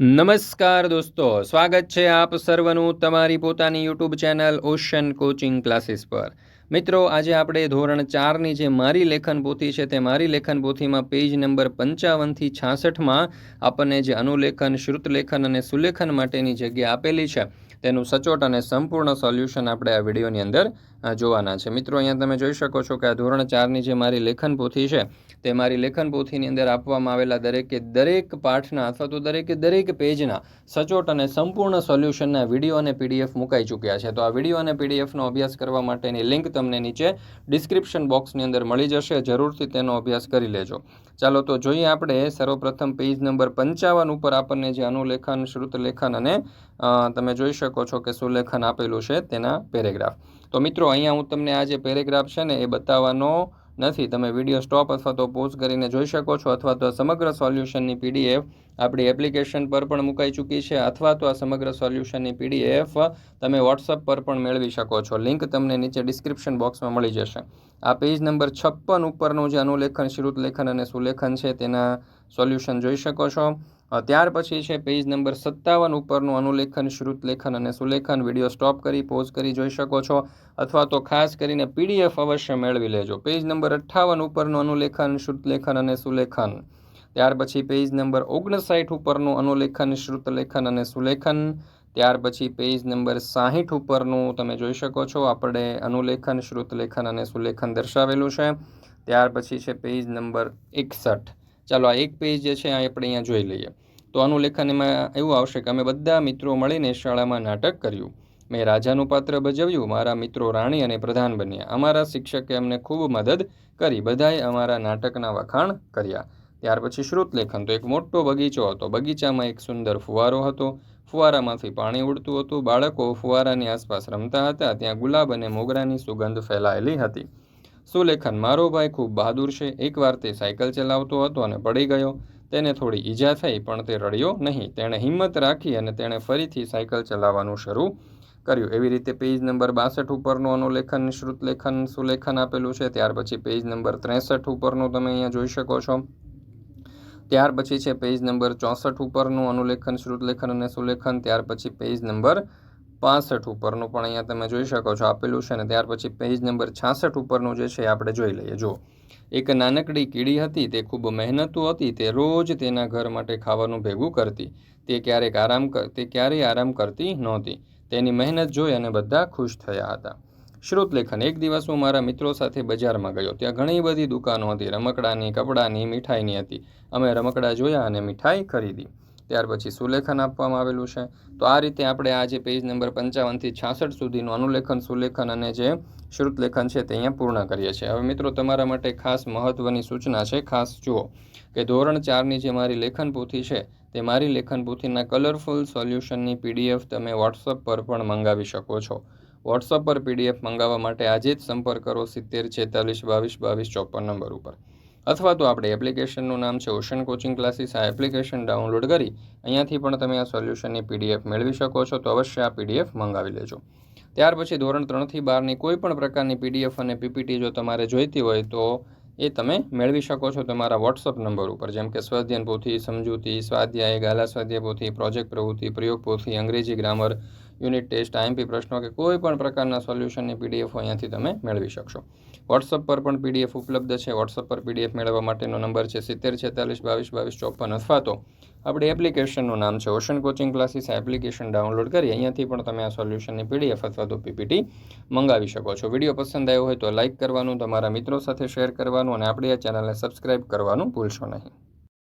નમસ્કાર દોસ્તો, સ્વાગત છે આપ સર્વનું તમારી પોતાની YouTube channel Ocean coaching classes પર. મિત્રો, આજે આપણે ધોરણ ચારની જે મારી લેખન પોથી છે તે મારી લેખન પોથીમાં પેજ નંબર પંચાવનથી છાસઠમાં આપણને જે અનુલેખન, શ્રુતલેખન અને સુલેખન માટેની જગ્યા આપેલી છે. તેનું સચોટ અને સંપૂર્ણ સોલ્યુશન આપણે આ વિડીયોની અંદર જોવાના છે. મિત્રો, અહીંયા તમે જોઈ શકો છો કે આ ધોરણ ચારની જે મારી લેખન પોથી છે, તે મારી લેખન પોથીની અંદર આપવામાં આવેલા દરેકે દરેક પાઠના અથવા તો દરેકે દરેક પેજના સચોટ અને સંપૂર્ણ સોલ્યુશનના વીડિયો અને પીડીએફ મુકાઈ ચૂક્યા છે. તો આ વીડિયો અને પીડીએફનો અભ્યાસ કરવા માટેની લિંક તમને નીચે ડિસ્ક્રિપ્શન બોક્સની અંદર મળી જશે. જરૂરથી તેનો અભ્યાસ કરી લેજો. ચાલો, તો જોઈએ આપણે સર્વપ્રથમ પેજ નંબર પંચાવન ઉપર આપણને જે અનુલેખન, શ્રુતલેખન અને તમે જોઈ શકો છો કે સુલેખન આપેલું છે તેના પેરેગ્રાફ. તો મિત્રો અહીંયા હું તમને આ જે પેરેગ્રાફ છે ને એ બતાવવાનો નથી. તમે વીડિયો સ્ટોપ અથવા તો પોઝ કરીને જોઈ શકો છો અથવા તો આ સમગ્ર સોલ્યુશનની પીડીએફ આપણી એપ્લિકેશન પર પણ મુકાઈ ચૂકી છે અથવા તો આ સમગ્ર સોલ્યુશનની પીડીએફ તમે વોટ્સઅપ પર પણ મેળવી શકો છો. લિંક તમને નીચે ડિસ્ક્રિપ્શન બોક્સમાં મળી જશે. આ પેજ નંબર છપ્પન ઉપરનું જે અનુલેખન શ્રુતલેખન અને સુલેખન છે તેના સોલ્યુશન જોઈ શકો છો. ત્યાર પછી છે પેજ નંબર સત્તાવન ઉપરનું અનુલેખન, શ્રુતલેખન અને સુલેખન. વીડિયો સ્ટોપ કરી પોઝ કરી જોઈ શકો છો. અથવા તો ખાસ કરીને પીડીએફ અવશ્ય મેળવી લેજો. પેજ નંબર અઠ્ઠાવન ઉપરનું અનુલેખન, શ્રુતલેખન અને સુલેખન. ત્યાર પછી પેજ નંબર ઓગણસાઠ ઉપરનું અનુલેખન, શ્રુતલેખન અને સુલેખન. ત્યાર પછી પેજ નંબર સાહીઠ ઉપરનું તમે જોઈ શકો છો. આપણે અનુલેખન, શ્રુતલેખન અને સુલેખન દર્શાવેલું છે. ત્યાર પછી છે પેજ નંબર એકસઠ. ચાલો આ એક પેજ છે આ આપણે અહીંયા જોઈ લઈએ. તો આનું લેખન એમાં એવું આવશે કે અમે બધા મિત્રો મળીને શાળામાં નાટક કર્યું. મેં રાજાનું પાત્ર ભજવ્યું, મારા મિત્રો રાણી અને પ્રધાન બન્યા. અમારા શિક્ષકે અમને ખૂબ મદદ કરી, બધાએ અમારા નાટકના વખાણ કર્યા. ત્યાર પછી શ્રુતલેખન તો એક મોટો બગીચો હતો. બગીચામાં એક સુંદર ફુવારો હતો. ફુવારામાંથી પાણી ઉડતું હતું. બાળકો ફુવારાની આસપાસ રમતા હતા. ત્યાં ગુલાબ અને મોગરાની સુગંધ ફેલાયેલી હતી. સુલેખન મારો ભાઈ ખૂબ બહાદુર છે. એકવાર તે સાયકલ ચલાવતો હતો અને પડી ગયો. તેને થોડી ઈજા થઈ, પણ તે રડ્યો નહીં. તેણે હિંમત રાખી અને તેણે ફરીથી સાયકલ ચલાવવાનું શરૂ કર્યું. એવી રીતે પેજ નંબર બાસઠ ઉપરનું અનુલેખન શ્રુતલેખન સુલેખન આપેલું છે. ત્યાર પછી પેજ નંબર ત્રેસઠ ઉપરનું તમે અહીંયા જોઈ શકો છો. ત્યાર પછી છે પેજ નંબર ચોસઠ ઉપરનું અનુલેખન, શ્રુતલેખન અને સુલેખન. ત્યાર પછી પેજ નંબર પાસઠ ઉપરનું પણ અહીંયા તમે જોઈ શકો છો આપેલું છે ને, ત્યાર પછી પેજ નંબર છાસઠ ઉપરનું જે છે આપણે જોઈ લઈએ. જો એક નાનકડી કીડી હતી, તે ખૂબ મહેનતુ હતી, તે રોજ તેના ઘર માટે ખાવાનું ભેગું કરતી, તે ક્યારેક આરામ તે ક્યારેય આરામ કરતી નહોતી. તેની મહેનત જોઈ અને બધા ખુશ થયા હતા. શ્રુતલેખન એક દિવસ હું મારા મિત્રો સાથે બજારમાં ગયો. ત્યાં ઘણી બધી દુકાનો હતી, રમકડાની, કપડાની, મીઠાઈની હતી. અમે રમકડા જોયા અને મીઠાઈ ખરીદી. ત્યાર પછી સુલેખન આપવામાં આવેલું છે. તો આ રીતે આપણે આ જે પેજ નંબર પંચાવનથી છાસઠ સુધીનું અનુલેખન, સુલેખન અને જે શ્રુતલેખન છે તે અહીંયા પૂર્ણ કરીએ છીએ. હવે મિત્રો, તમારા માટે ખાસ મહત્ત્વની સૂચના છે. ખાસ જુઓ કે ધોરણ ચારની જે મારી લેખન પોથી છે, તે મારી લેખન પોથીના કલરફુલ સોલ્યુશનની પીડીએફ તમે વોટ્સઅપ પર પણ મંગાવી શકો છો. વોટ્સઅપ પર પીડીએફ મંગાવવા માટે આજે જ સંપર્ક કરો સિત્તેર છેતાલીસ બાવીસ બાવીસ ચોપન નંબર ઉપર. અથવા તો આપણે એપ્લિકેશનનું નામ છે ઓશન કોચિંગ ક્લાસીસ. આ એપ્લિકેશન ડાઉનલોડ કરી અહીંયાથી પણ તમે આ સોલ્યુશનની પીડીએફ મેળવી શકો છો. તો અવશ્ય આ પીડીએફ મંગાવી લેજો. ત્યાર પછી ધોરણ ત્રણથી બારની કોઈ પણ પ્રકારની પીડીએફ અને પીપીટી જો તમારે જોઈતી હોય તો એ તમે મેળવી શકો છો તમારા વોટ્સઅપ નંબર ઉપર. જેમ કે સ્વાધ્યાયન પોથી સમજૂતી, સ્વાધ્યાય, ગાલા સ્વાધ્યાય પોથી, પ્રોજેક્ટ પ્રવૃત્તિ, પ્રયોગ પોથી, અંગ્રેજી ગ્રામર યુનિટ ટેસ્ટ આઈએમપી પ્રશ્નો કે કોઈ પણ પ્રકારના સોલ્યુશનની પીડીએફ અહીંયાથી તમે મેળવી શકશો. વોટ્સઅપ પર પણ પીડીએફ ઉપલબ્ધ છે. વોટ્સઅપ પર પીડીએફ મેળવવા માટેનો નંબર છે સિત્તેર છેતાલીસ બાવીસ બાવીસ ચોપન અથવા તો આપણી એપ્લિકેશનનું નામ છે Ocean coaching classes. Application download કરી અહીંયાથી પણ તમે આ સોલ્યુશનની પીડીએફ અથવા તો પીપીટી મંગાવી શકો છો. વીડિયો પસંદ આવ્યો હોય તો લાઇક કરવાનું, તમારા મિત્રો સાથે શેર કરવાનું અને આપણી આ ચેનલને સબસ્ક્રાઇબ કરવાનું ભૂલશો નહીં.